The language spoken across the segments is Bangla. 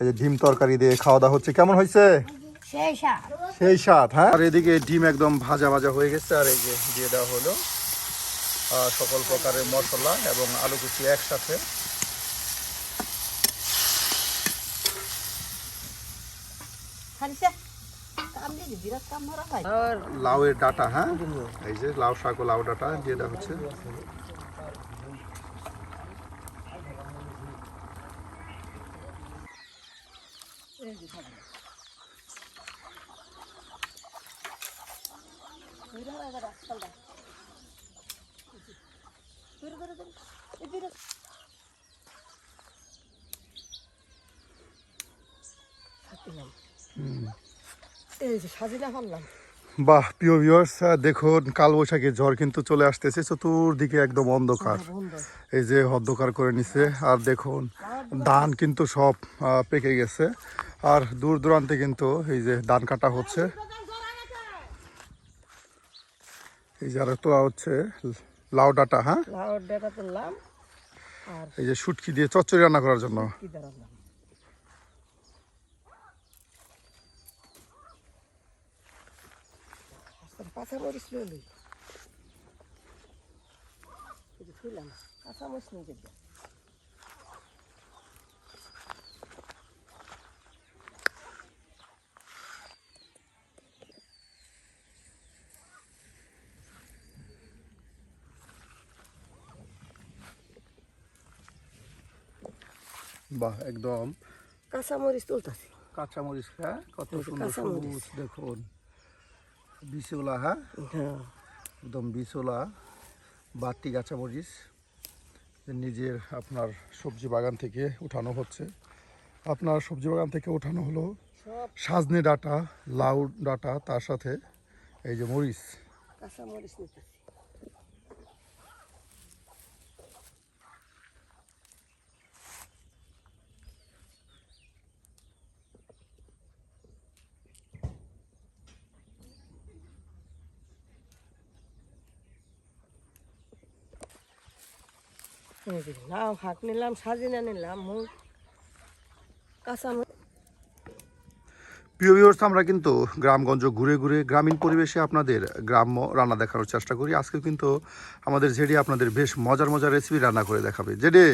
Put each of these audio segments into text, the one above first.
এই যে ডিম তরকারি দিয়ে খাওয়া দাওয়া হচ্ছে কেমন হয়েছে? সেই স্বাদ। হ্যাঁ? আর এদিকে ডিম একদম ভাজা ভাজা হয়ে গেছে আর এই যে দিয়ে দেওয়া হলো সকল প্রকারের মশলা এবং আলু কুচি একসাথে। আর লাউয়ের ডাটা হ্যাঁ? এই যে লাউ শাক ও লাউ ডাটা দিয়ে দেওয়া হচ্ছে। এই যে সাজিনা পারলাম বাহ প্রিয় ভিউয়ার্স দেখুন কালবৈশাখী ঝড় কিন্তু চলে আসতেছে চতুর্দিকে একদম অন্ধকার। এই যে অন্ধকার করে নিছে আর দেখুন ধান কিন্তু সব পেকে গেছে। আর দূর দূরান্তে কিন্তু এই যে ধান কাটা হচ্ছে। এই যে আর তোলা হচ্ছে লাউ ডাটা হ্যাঁ? এই যে শুটকি দিয়ে চচ্চড়ি রান্না করার জন্য। কি দাঁড়ালাম কাঁচা মরিচ লইলি থইলাম কাঁচা নিয়ে যেতে বাহ একদম। কাঁচা মরিচ তুলতাছি। কাঁচা মরিচ হ্যাঁ? কত সুন্দর সবুজ দেখুন। বিশোলা হ্যাঁ? হ্যাঁ। একদম বিশোলা বাড়তি মরিচ নিজের আপনার সবজি বাগান থেকে উঠানো হচ্ছে। আপনার সবজি বাগান থেকে উঠানো হলো সাজনি সাজনে ডাটা লাউ ডাটা তার সাথে এই যে মরিচ। কাঁচা মরিচ নিতেছি যে লাউ নিলাম সাজিনা নিলাম কাঁচা প্রিয় ভিউয়ার্স আমরা কিন্তু গ্রামগঞ্জ ঘুরে ঘুরে গ্রামীণ পরিবেশে আপনাদের গ্রাম্য রান্না দেখানোর চেষ্টা করি। আজকে কিন্তু আমাদের জেডি আপনাদের বেশ মজার মজার রেসিপি রান্না করে দেখাবে। জেডি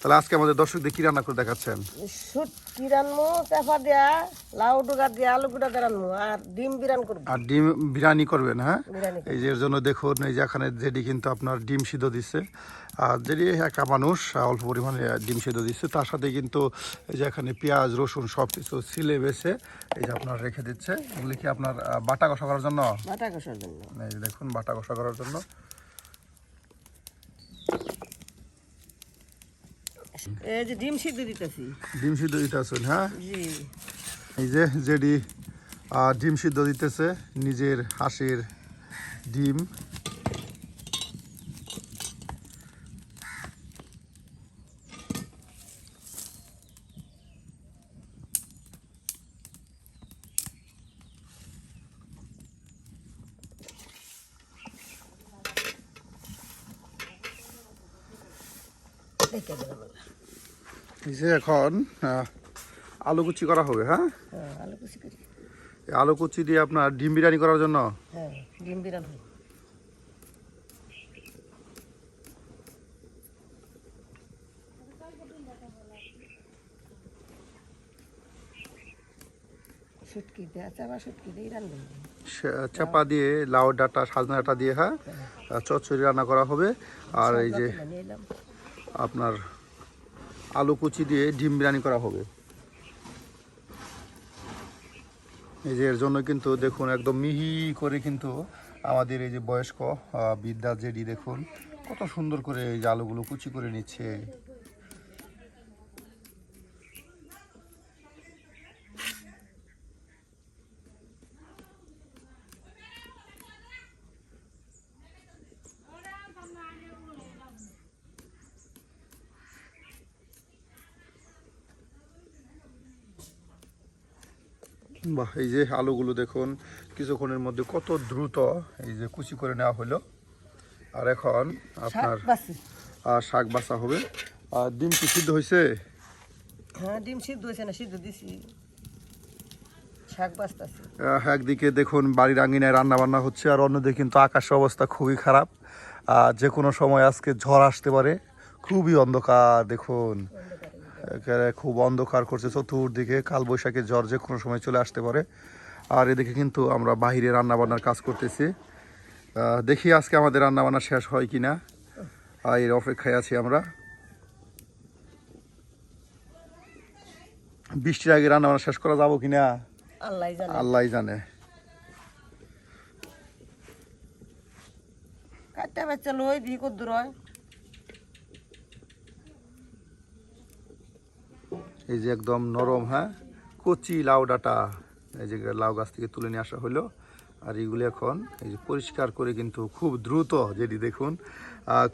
তাহলে আজকে আমাদের দর্শকদের কি রান্না করে দেখাচ্ছেন? শুটকি রানমু চাপা দেয়া লাউ ডুগা দিয়া আলু গুঁড়া দিয়ে রানমু আর ডিম বিরান করব। আর ডিম বিরিয়ানি করবেন হ্যাঁ? এই যে এর জন্য দেখুন এই যে এখানে কিন্তু আপনার ডিম সিদ্ধ দিচ্ছে আর জেডি একা মানুষ অল্প পরিমাণে ডিম সিদ্ধ দিচ্ছে তার সাথে কিন্তু এই যে এখানে পেঁয়াজ রসুন সব কিছু সিলে বেছে এই যে আপনার রেখে দিচ্ছে। এগুলি কি আপনার বাটা কষা করার জন্য? বাটা কষার জন্য। এই দেখুন বাটা কষা করার জন্য। এই যে ডিম সিদ্ধ দিতেছি। ডিম সিদ্ধ দিতে হ্যাঁ? জি। এই যে জেডি ডিম সিদ্ধ দিতেছে নিজের হাঁসের ডিম। যে এখন আলু কুচি করা হবে হ্যাঁ? হ্যাঁ আলু কুচি করি। আলু কুচি দিয়ে আপনার ডিম বিরিয়ানি করার জন্য? হ্যাঁ ডিম হয় চাপা দিয়ে চাপা লাউ ডাটা সাজনা ডাটা দিয়ে হ্যাঁ? চচ্চড়ি রান্না করা হবে। আর এই যে আপনার আলু কুচি দিয়ে ডিম বিরিয়ানি করা হবে। এই যে এর জন্য কিন্তু দেখুন একদম মিহি করে কিন্তু আমাদের এই যে বয়স্ক বিদ্যা জেডি দেখুন, কত সুন্দর করে এই যে আলুগুলো কুচি করে নিচ্ছে। বাহ এই যে আলুগুলো দেখুন কিছুক্ষণের মধ্যে কত দ্রুত এই যে কুচি করে নেওয়া হলো। আর এখন আপনার শাক বাছা হবে। আর ডিম কি সিদ্ধ হয়েছে? হ্যাঁ ডিম সিদ্ধ হয়েছে না সিদ্ধ দিছি। শাক বাঁচতেছি আহ, একদিকে দেখুন বাড়ির আঙ্গিনায় রান্না বান্না হচ্ছে আর অন্যদিকে কিন্তু আকাশের অবস্থা খুবই খারাপ। আহ, যে কোনো সময় আজকে ঝড় আসতে পারে খুবই অন্ধকার দেখুন। খুব অন্ধকার করছে চতুর্দিকে কালবৈশাখী ঝড় যে কোনো সময় চলে আসতে পারে। আর এদিকে কিন্তু আমরা বাহিরে রান্নাবান্নার কাজ করতেছি। দেখি আজকে আমাদের রান্নাবান্না শেষ হয় কিনা। আর এর অপেক্ষায় আছি আমরা। বৃষ্টির আগে রান্নাবান্না শেষ করা যাব কিনা? আল্লাহ জানে। কাটটা বাচ্চা লই কদ্দুর হয় এই যে একদম নরম হ্যাঁ? কচি লাউ ডাটা এই যে লাউ গাছ থেকে তুলে নিয়ে আসা হলো। আর এগুলি এখন এই যে পরিষ্কার করে কিন্তু খুব দ্রুত যেটি দেখুন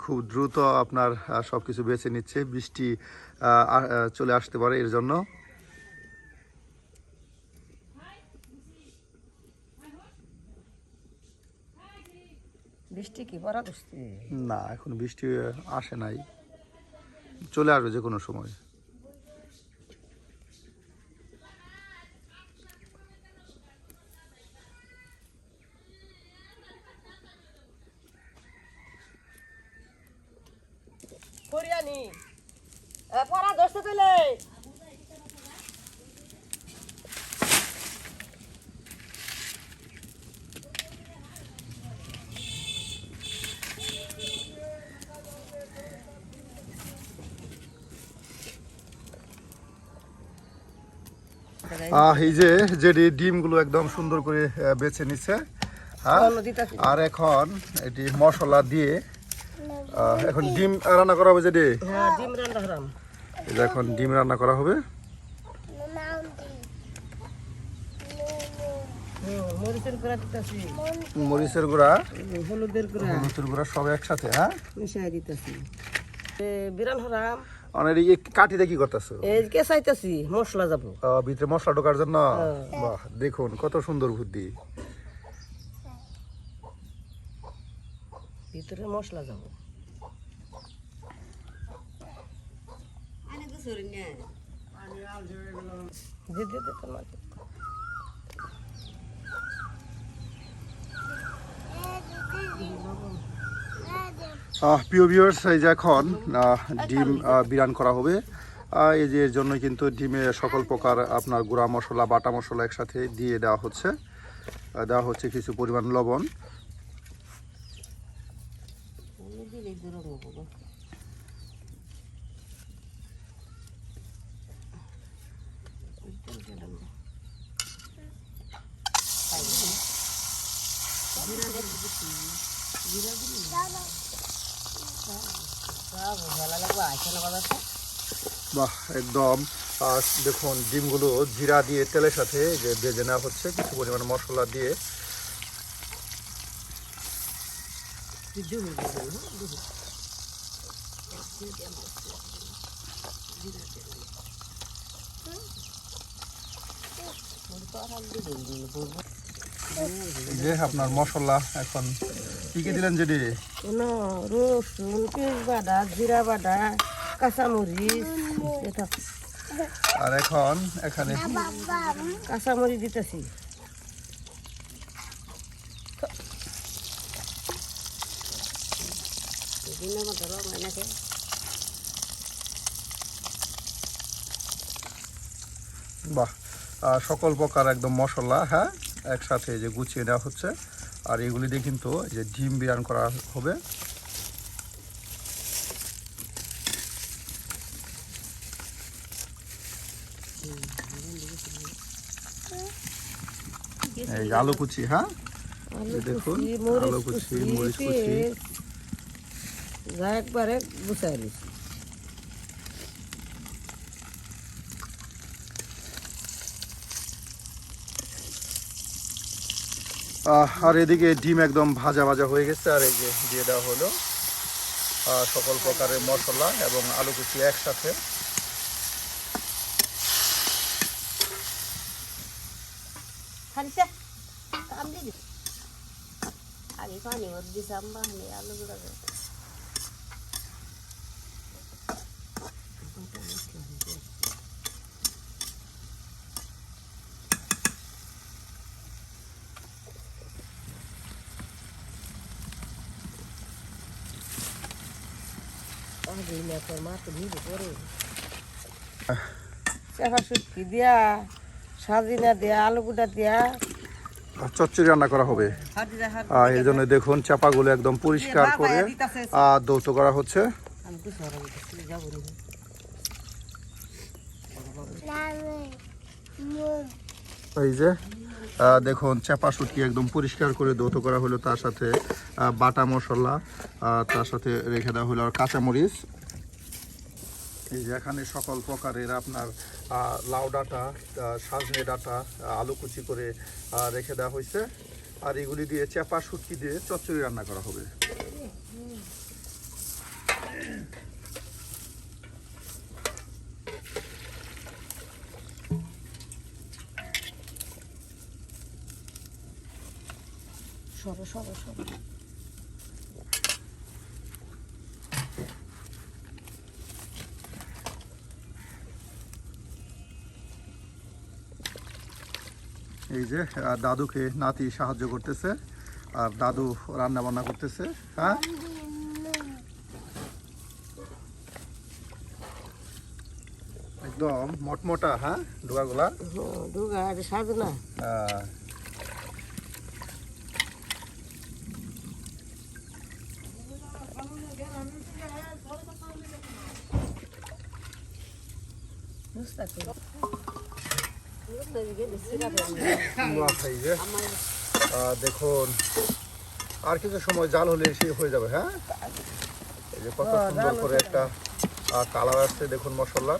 খুব দ্রুত আপনার সব কিছু বেছে নিচ্ছে। বৃষ্টি চলে আসতে পারে এর জন্য। বৃষ্টি কি না এখন বৃষ্টি আসে নাই। চলে আসবে যে কোনো সময়। আহ, এই যে যেটি ডিমগুলো একদম সুন্দর করে বেছে নিচ্ছে হ্যাঁ? আর এখন এটি মশলা দিয়ে এখন ডিম রান্না করা হবে যেটি হ্যাঁ ডিম রান্না যে এখন ডিম রান্না করা হবে। মরিচের গুঁড়া হলুদের গুঁড়া। হলুদের গুঁড়া সব একসাথে হ্যাঁ? মিশাই দিতাছি। বিরান হরাম। অনেক এই কাঠিতে কি করতেছো? এই কে চাইতাছি মশলা যাব। ভিতরে মশলা ঢোকার জন্য? বাহ দেখুন কত সুন্দর বুদ্ধি। ভিতরে মশলা যাব দিয়ে দিয়ে দে তোর মাকে। আহ, প্রিয় ভিউয়ার্স এই যে এখন ডিম বিরান করা হবে। এই যে এর জন্য কিন্তু ডিমে সকল প্রকার আপনার গুঁড়া মশলা বাটা মশলা একসাথে দিয়ে দেওয়া হচ্ছে। দেওয়া হচ্ছে কিছু পরিমাণ লবণ। বাহ, একদম। দেখুন, ডিমগুলো জিরা দিয়ে তেলের সাথে যে ভেজে নেওয়া হচ্ছে, কিছু পরিমাণ মশলা দিয়ে। যে আপনার মশলা এখন কি কি দিলেন যেটি রসুন পেঁয়াজ বাটা জিরা বাটা কাঁচামরিচ এটা আর এখন এখানে কাঁচামরিচ দিতেছি। বাহ সকল প্রকার একদম মশলা হ্যাঁ? একসাথে যে গুছিয়ে নেওয়া হচ্ছে। আর এগুলি দিয়ে কিন্তু যে ডিম বিরান করা হবে। এই আলু কুচি হ্যাঁ? দেখুন, আলু কুচি, মরিচ কুচি। যা একবারে গুছাই দিছি আর এদিকে ডিম একদম ভাজা ভাজা হয়ে গেছে, আর এই যে দিয়ে দেওয়া হলো সকল প্রকারের মশলা এবং আলু কুচি একসাথে। আগে পানি ভর দিছে আলু গুঁড়া দে বুঝি না তোর মা তো ভিজে পড়ে চেপা শুটকি দিয়া সাজিনা দিয়া আলু গুঁটা দিয়া চচ্চড়ি রান্না করা হবে। আর এই জন্য দেখুন চাপাগুলো একদম পরিষ্কার করে আর দৌত করা হচ্ছে। এই যে দেখুন চাপা শুটকি একদম পরিষ্কার করে দৌত করা হলো তার সাথে বাটা মশলা তার সাথে রেখে দেওয়া হলো আর কাঁচামরিচ। এই যে এখানে সকল প্রকারের আপনার লাউ ডাঁটা সাজনে ডাঁটা আলু কুচি করে রেখে দেওয়া হয়েছে। আর এগুলি দিয়ে চেপা শুটকি দিয়ে চচ্চড়ি রান্না করা হবে। সরো সরো সরো। এই যে দাদুকে নাতি সাহায্য করতেছে আর দাদু রান্না বান্না করতেছে হ্যাঁ? একদম মটমটা হ্যাঁ ঢুকা সাজনা। আহ, বুঝতে পারছি বাহ, এই যে আহ, দেখুন, আর কিছু সময় জাল হলে সে হয়ে যাবে হ্যাঁ? এই যে কত সুন্দর করে একটা কালার আসছে, দেখুন মশলা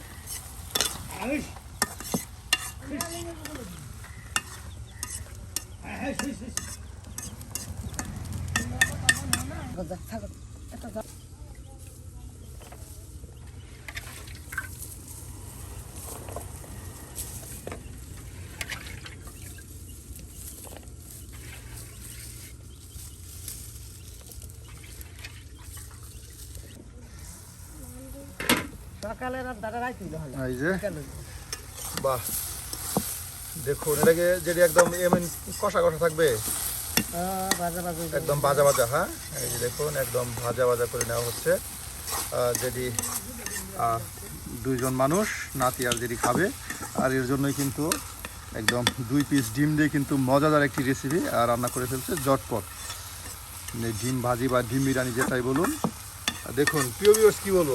সকালে রাত দাদা রাখি এই যে। বাহ। দেখুন এটাকে যেটি একদম এমন কষা কষা থাকবে বাজা বাজা একদম ভাজা ভাজা হ্যাঁ? এই যে দেখুন একদম ভাজা ভাজা করে নেওয়া হচ্ছে। যেটি দুইজন মানুষ নাতি আর যেটি খাবে আর এর জন্যই কিন্তু একদম দুই পিস ডিম দিয়ে কিন্তু মজাদার একটি রেসিপি আর রান্না করে ফেলছে জটপট। মানে ডিম ভাজি বা ডিম বিরিয়ানি যেটাই বলুন দেখুন প্রিয় ভিউয়ার্স কি বলব?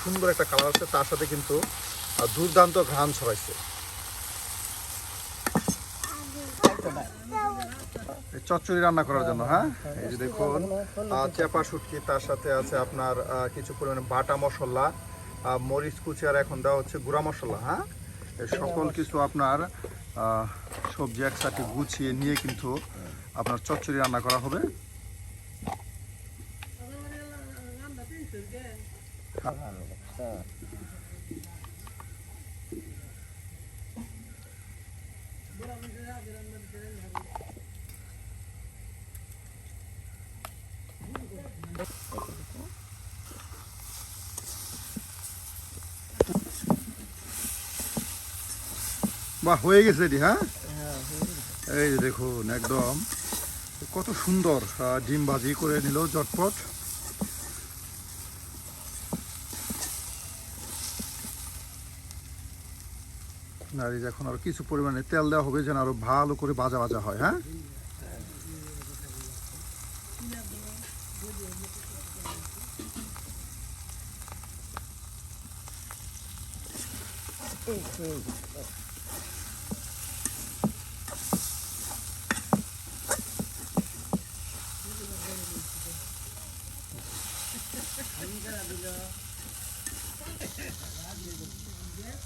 সুন্দর একটা কালার আছে তার সাথে কিন্তু দুর্দান্ত ঘ্রাণ ছড়াইছে। চচ্চড়ি রান্না করার জন্য হ্যাঁ? এই যে দেখুন চেপা শুটকি, তার সাথে আছে আপনার কিছু পরিমাণে বাটা মশলা মরিচ কুচি, আর এখন দেওয়া হচ্ছে গুঁড়া মশলা হ্যাঁ? সকল কিছু আপনার সবজি একসাথে গুছিয়ে নিয়ে কিন্তু আপনার চচ্চড়ি রান্না করা হবে। বাহ, হয়ে গেছে এটি হ্যাঁ? এই দেখুন, একদম। কত সুন্দর ডিম ভাজি করে নিল চটপট এই এখন আরও কিছু পরিমাণে তেল দেওয়া হবে যেন আরও ভালো করে ভাজা ভাজা হয় হ্যাঁ?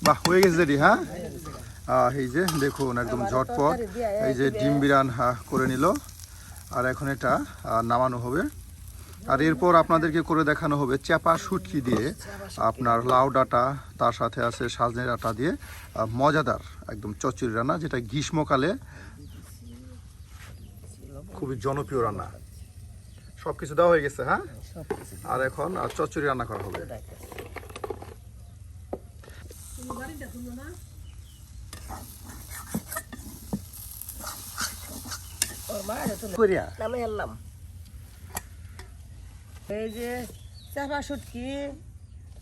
বাহ, হয়ে গেছে রেডি হ্যাঁ? এই যে দেখুন একদম ঝটপট এই যে ডিম বিরান করে নিল। আর এখন এটা নামানো হবে। আর এরপর আপনাদেরকে করে দেখানো হবে চেপা শুটকি দিয়ে আপনার লাউ ডাঁটা তার সাথে আছে সাজনে ডাঁটা দিয়ে মজাদার একদম চচ্চড়ি রান্না যেটা গ্রীষ্মকালে খুবই জনপ্রিয় রান্না। সব কিছু দেওয়া হয়ে গেছে হ্যাঁ? আর এখন চচ্চড়ি রান্না করা হবে ওর মা এটা তুলে করিয়া নামে এলাম এই যে চাপা শুটকি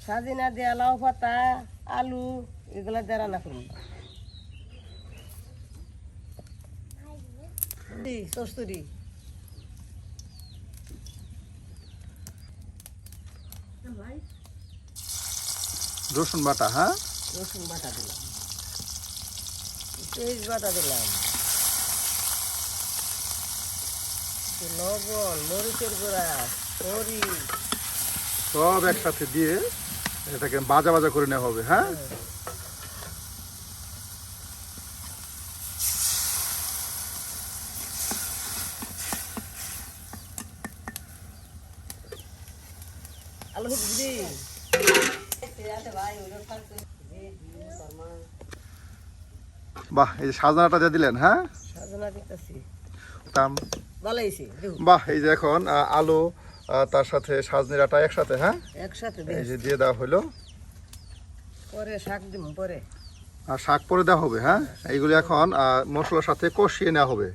সাজিনা দেয়া লাউ পাতা আলু এগুলা দিয়ে রান্না করব দি, কস্তুরি রসুন বাটা হ্যাঁ? রসুন বাটা দিলাম। পেঁয়াজ বাটা দিলাম। একটু লবণ মরিচের গুঁড়া মরিচ সব একসাথে দিয়ে এটাকে বাজা বাজা করে নেওয়া হবে হ্যাঁ? আলু বাহ এই যে সাজনাটা দিয়ে দিলেন হ্যাঁ? সাজনা দিতেছি। দেখুন বাহ এই যে এখন আলু তার সাথে সাজনির আটা একসাথে হ্যাঁ? একসাথে এই যে দিয়ে দেওয়া হলো পরে শাক দিব পরে। আর শাক পরে দেওয়া হবে হ্যাঁ? এইগুলি এখন মশলার সাথে কষিয়ে নেওয়া হবে।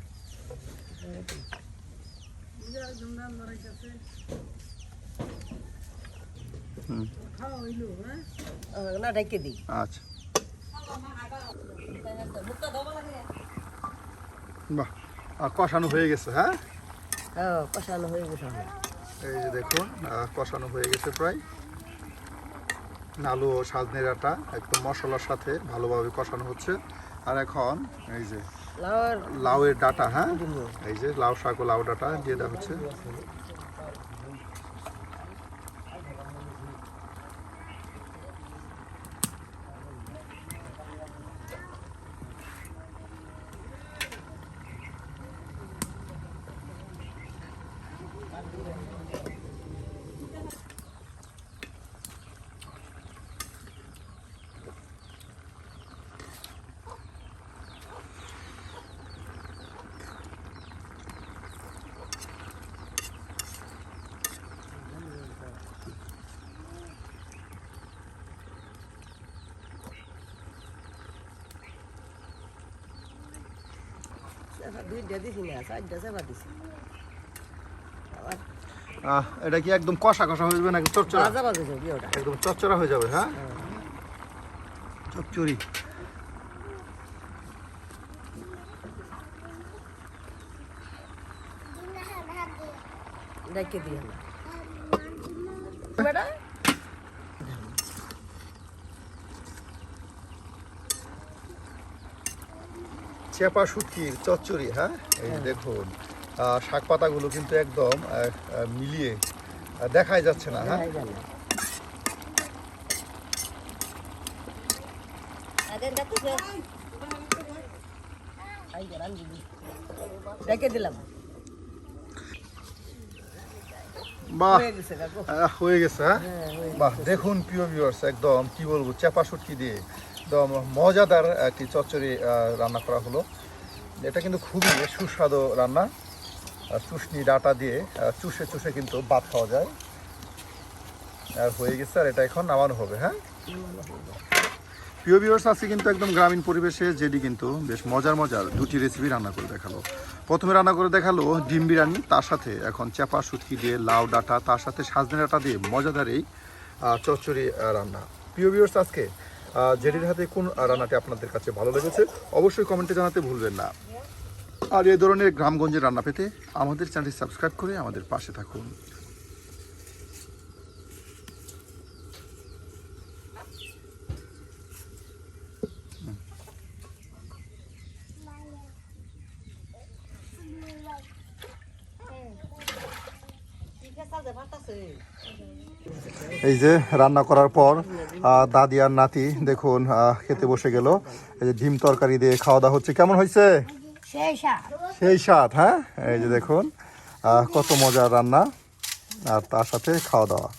আচ্ছা। বাহ। কষানো হয়ে গেছে হ্যাঁ? হ্যাঁ কষানো হয়ে গেছে। এই যে দেখুন কষানো হয়ে গেছে প্রায়। নালু ও সাজনের আটা একদম মশলার সাথে ভালোভাবে কষানো হচ্ছে। আর এখন এই যে লাউয়ের এর ডাটা হ্যাঁ? এই যে লাউ শাক ও লাউ ডাটা দিয়ে দেওয়া হচ্ছে চেপা দুইটা দিছি না চারটা চেপা দিছি এটা কি একদম কষা কষা হয়ে যাবে নাকি চচ্চড়া? একদম চচ্চড়া হয়ে যাবে হ্যাঁ? চচ্চড়ি। ঢেকে দিই চেপা শুটকির চচ্চড়ি হ্যাঁ? এই যে দেখুন শাক পাতাগুলো কিন্তু একদম মিলিয়ে দেখাই যাচ্ছে না হ্যাঁ? দিলাম। বাহ হয়ে গেছে হয়ে হ্যাঁ? হ্যাঁ হয়ে বাহ দেখুন প্রিয় ভিউয়ার্স একদম কি বলব চেপা শুটকি দিয়ে। একদম মজাদার একটি চচ্চড়ি রান্না করা হলো। এটা কিন্তু খুবই সুস্বাদু রান্না। চুষনি ডাটা দিয়ে চুষে চুষে কিন্তু ভাত খাওয়া যায়। আর হয়ে গেছে, আর এটা এখন নামানো হবে হ্যাঁ? প্রিয় ভিউয়ার্স আজকে কিন্তু একদম গ্রামীণ পরিবেশে যেটি কিন্তু বেশ মজার মজার দুটি রেসিপি রান্না করে দেখাল। প্রথমে রান্না করে দেখাল ডিম বিরিয়ানি, তার সাথে এখন চাপা শুটকি দিয়ে লাউ ডাটা, তার সাথে সাজনে ডাটা দিয়ে মজাদার এই চচ্চড়ি রান্না। প্রিয় ভিউয়ার্স আজকে জেডির হাতে কোন রান্নাটি আপনাদের কাছে ভালো লেগেছে? অবশ্যই কমেন্টে জানাতে ভুলবেন না। আর এই ধরনের গ্রামগঞ্জের রান্না পেতে আমাদের চ্যানেলটি সাবস্ক্রাইব করে আমাদের পাশে থাকুন। এই যে রান্না করার পর দাদি আর নাতি দেখুন খেতে বসে গেল। এই যে ডিম তরকারি দিয়ে খাওয়া দাওয়া হচ্ছে। কেমন হয়েছে? সেই স্বাদ। হ্যাঁ? এই যে দেখুন কত মজার রান্না। আর তার সাথে খাওয়া দাওয়া।